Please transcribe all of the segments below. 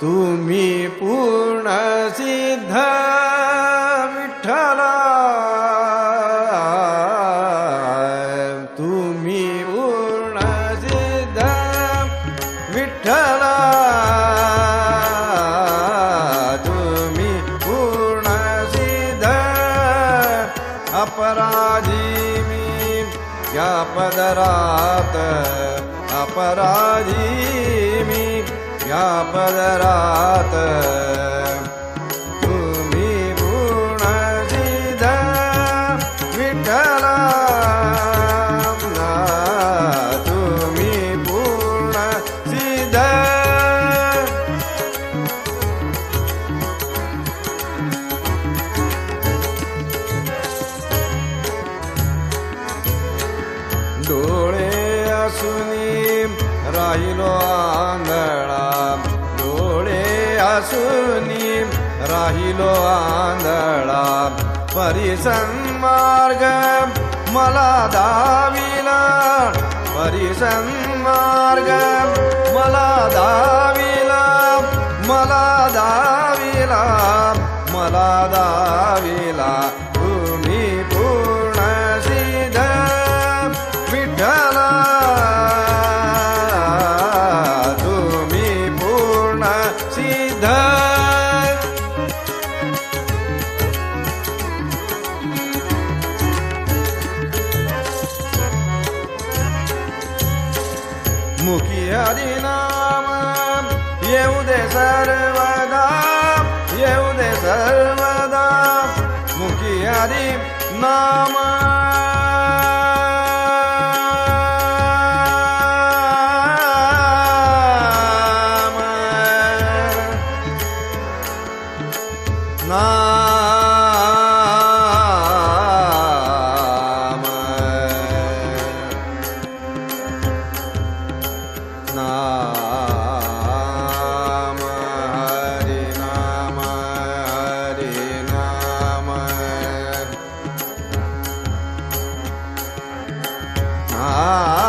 तुम्ही पूर्ण सिद्ध विठ्ठला. तुम्ही पूर्ण सिद्ध विठ्ठला. तुम्ही पूर्ण सिद्ध अपराधी मी. या पदरात अपराधी मी. या पदरात राहिलो आंधळा. डोळे असूनी राहिलो आंधळा. परिसन्मार्ग मला दाविला. परिसन्मार्ग मला दाविला. मला दाविला. मला दाविला. सिद्धार्थ मुखिया नाम येऊ दे सर्वदा येऊ दे सर्वदा मुखिया नाम Ah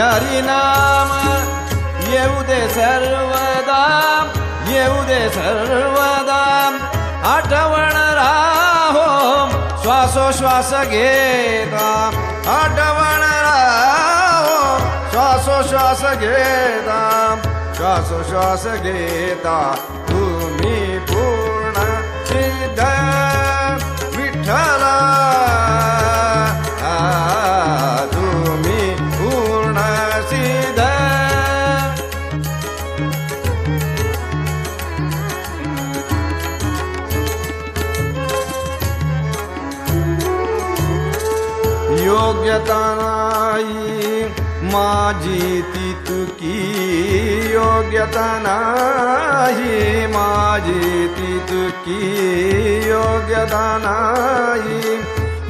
हरिनाम येऊ दे सर्वदा येऊ दे सर्वदा. आठवण राहो श्वासोश्वास घेता. आठवण राहो श्वासोश्वास घेता. श्वासोश्वास घेता. तुम्ही माझी ती तुकी योग्यता नाही. माझी ती तुकी योग्यता नाही.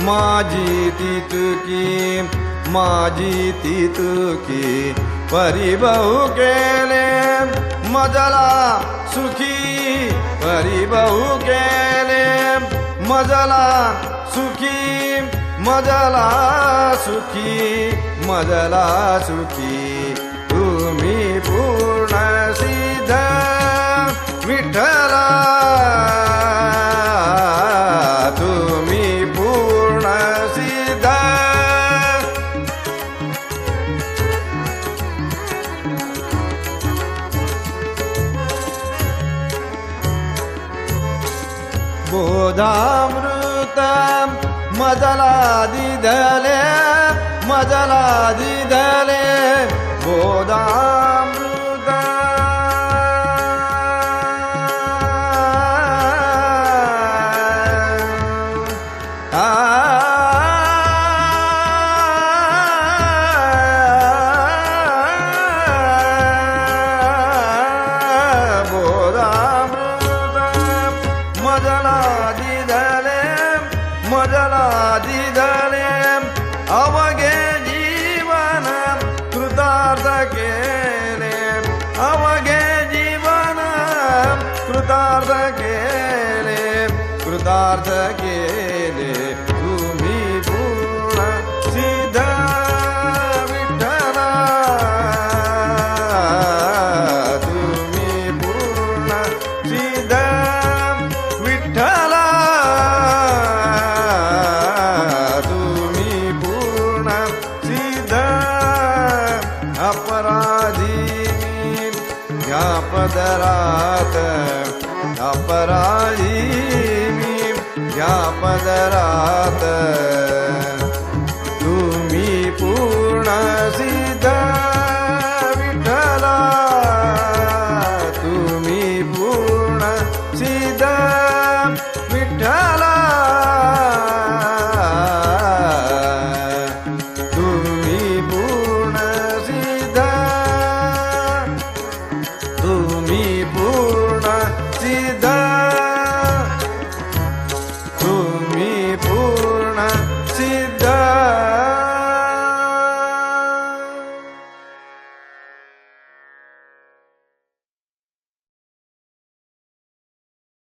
माझी ती तुकी माझी ती तुकी परिबहू केले. मजला सुखी परिबहू केले. मजला सुखी मजला सुखी मजला सुखी तुम्ही पूर्ण सिद्ध विठ्ठला तुम्ही पूर्ण सिद्ध. बोधामृत मजला दिधले मजला दिधले बोधामृत गोदा अपराधी या पदरात अपराधी या पदरात तुम्ही पूर्ण सिद्ध